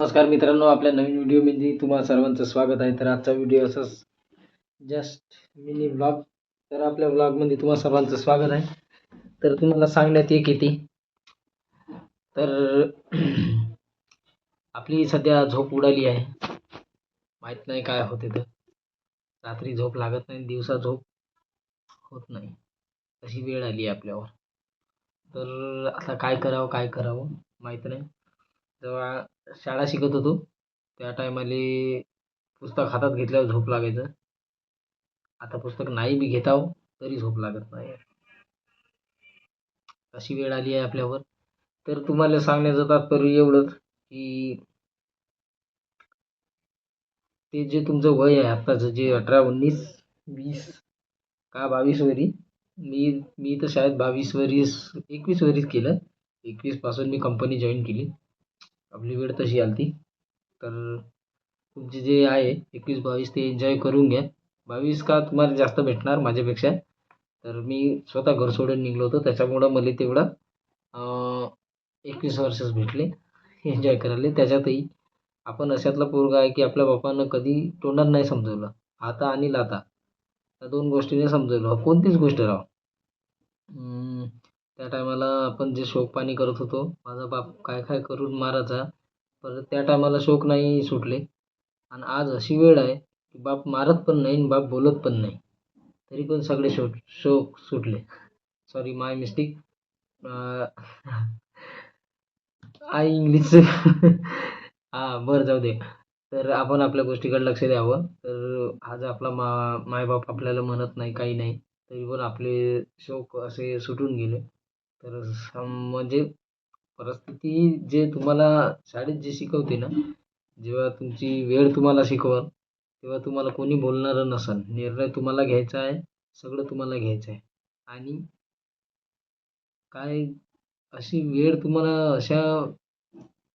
नमस्कार मित्रांनो आपल्या नवीन व्हिडिओमध्ये तुम्हाला सर्वांचं स्वागत आहे. तर आजचा व्हिडिओ असाच जस्ट मिनी ब्लॉग तर आपल्या ब्लॉगमध्ये तुम्हाला सर्वांचं स्वागत आहे. तर तुम्हाला सांगण्यात एक येते. तर आपली सध्या झोप उडाली आहे. माहीत नाही काय होते तर. रात्री झोप लागत नाही दिवसा झोप होत नाही. अशी वेळ आली आहे आपल्यावर. तर आता काय करावं काय करावं माहीत नाही. जेव्हा शाळा शिकत होतो. त्या टायमाले पुस्तक हातात घेतल्यावर झोप लागायचं. आता पुस्तक नाही बी घेताव आहो तरी झोप लागत नाही. अशी वेळ आली आहे आपल्यावर. तर तुम्हाला सांगण्याचं तात्पर्य एवढंच की ते जे तुमचं वय आहे आत्ताचं जे अठरा उन्नीस वीस का बावीस वरी मी मी तर शाळेत बावीस वरीस एकवीस वरीस केलं. एकवीसपासून मी कंपनी जॉईन केली. आपली वेळ तशी आली ती तर तुमचे जे आहे एकवीस बावीस ते एन्जॉय करून घ्या. बावीस का तुम्हाला जास्त भेटणार माझ्यापेक्षा. तर मी स्वतः घर सोडून निघलो होतो. त्याच्यामुळं मला तेवढं एकवीस वर्षच भेटले. एन्जॉय करायला. त्याच्यातही आपण अशातला पोरगा आहे की आपल्या बापानं कधी तोंडात नाही समजवलं. आता आणि लाता. त्या दोन गोष्टीने समजवलं. कोणतीच गोष्ट राहा त्या टायमाला आपण जे शोक पाणी करत होतो माझा बाप काय काय करून मारायचा परत त्या टायमाला शोक नाही सुटले. आणि आज अशी वेळ आहे की बाप मारत पण नाही आणि बाप बोलत पण नाही. तरी पण सगळे शो शोक सुटले. Sorry my mistake I English. हां बरं जाऊ दे. तर आपण आपल्या गोष्टीकडे लक्ष द्यावं. तर आज आपला मा मायबाप आपल्याला म्हणत नाही काही नाही. तरी पण आपले शौक असे सुटून गेले. तर सम म्हणजे परिस्थिती जे तुम्हाला शाळेत जे शिकवते ना जेव्हा तुमची वेळ तुम्हाला शिकवल तेव्हा तुम्हाला कोणी बोलणारं नसेल निर्णय तुम्हाला घ्यायचा आहे सगळं तुम्हाला घ्यायचं आहे. आणि काय अशी वेळ तुम्हाला अशा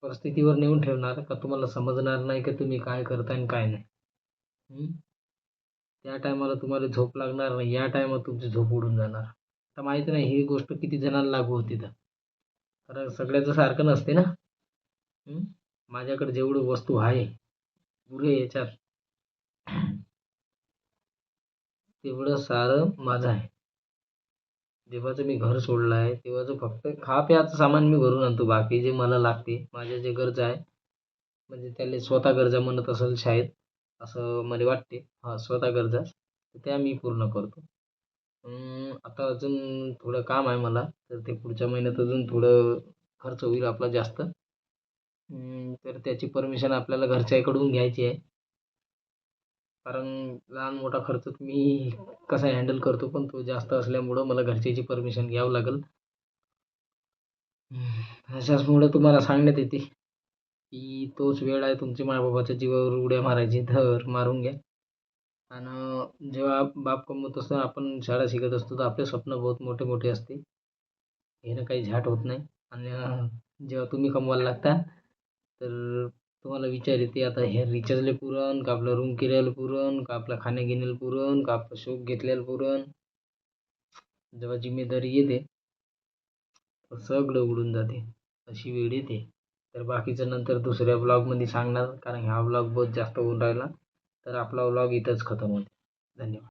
परिस्थितीवर नेऊन ठेवणार का तुम्हाला समजणार नाही की तुम्ही काय करताय आणि काय नाही? त्या टायमाला तुम्हाला झोप लागणार नाही. या टायमात तुमची झोप उडून जाणार. तर माहीत नाही ही गोष्ट किती जणांना लागू होती तर. कारण सगळ्याचं सारखं नसते ना. माझ्याकडे जेवढं वस्तू आहे पुरे याच्यात. तेवढं सारं माझं आहे. जेव्हाचं मी घर सोडलं आहे तेव्हाचं फक्त खा प्याचं सामान मी घरून आणतो बाकी जे मला लागते माझ्या जे गरजा आहे म्हणजे त्याला स्वतः गरजा म्हणत असेल शाळेत असं मला वाटते. हां स्वतः गरजा. त्या मी पूर्ण करतो. आता अजून थोडं काम आहे मला. तर ते पुढच्या महिन्यात अजून थोडं खर्च होईल आपला जास्त. तर त्याची परमिशन आपल्याला घरच्याकडून घ्यायची आहे. कारण लहान मोठा खर्च मी कसा हँडल करतो पण तो जास्त असल्यामुळं मला घरच्याची परमिशन घ्यावं लागेल. अशाचमुळं तुम्हाला सांगण्यात येते की तोच वेळ आहे तुमच्या मायबापाच्या जीवावर उड्या मारायची. तर मारून घ्या. आणि जेव्हा बाप कमवत असतो आपण शाळा शिकत असतो तर आपले स्वप्न बहुत मोठे मोठे असते. ह्यानं काही झाट होत नाही. आणि जेव्हा तुम्ही कमवायला लागता तर तुम्हाला विचार येते आता हे रिचार्जला पुरण का आपलं रूम किरायाला पुरण का आपलं खाण्यागिण्याला पुरण का आपलं शौक घेतलेलं पुरण? जेव्हा जिम्मेदारी येते तर सगळं उडून जाते. अशी वेळ येते. तर बाकीचं नंतर दुसऱ्या ब्लॉगमध्ये सांगणार कारण हा ब्लॉग बहुत जास्त होऊन राहिला. तर आपला व्लॉग इथंच खतम होतो. धन्यवाद.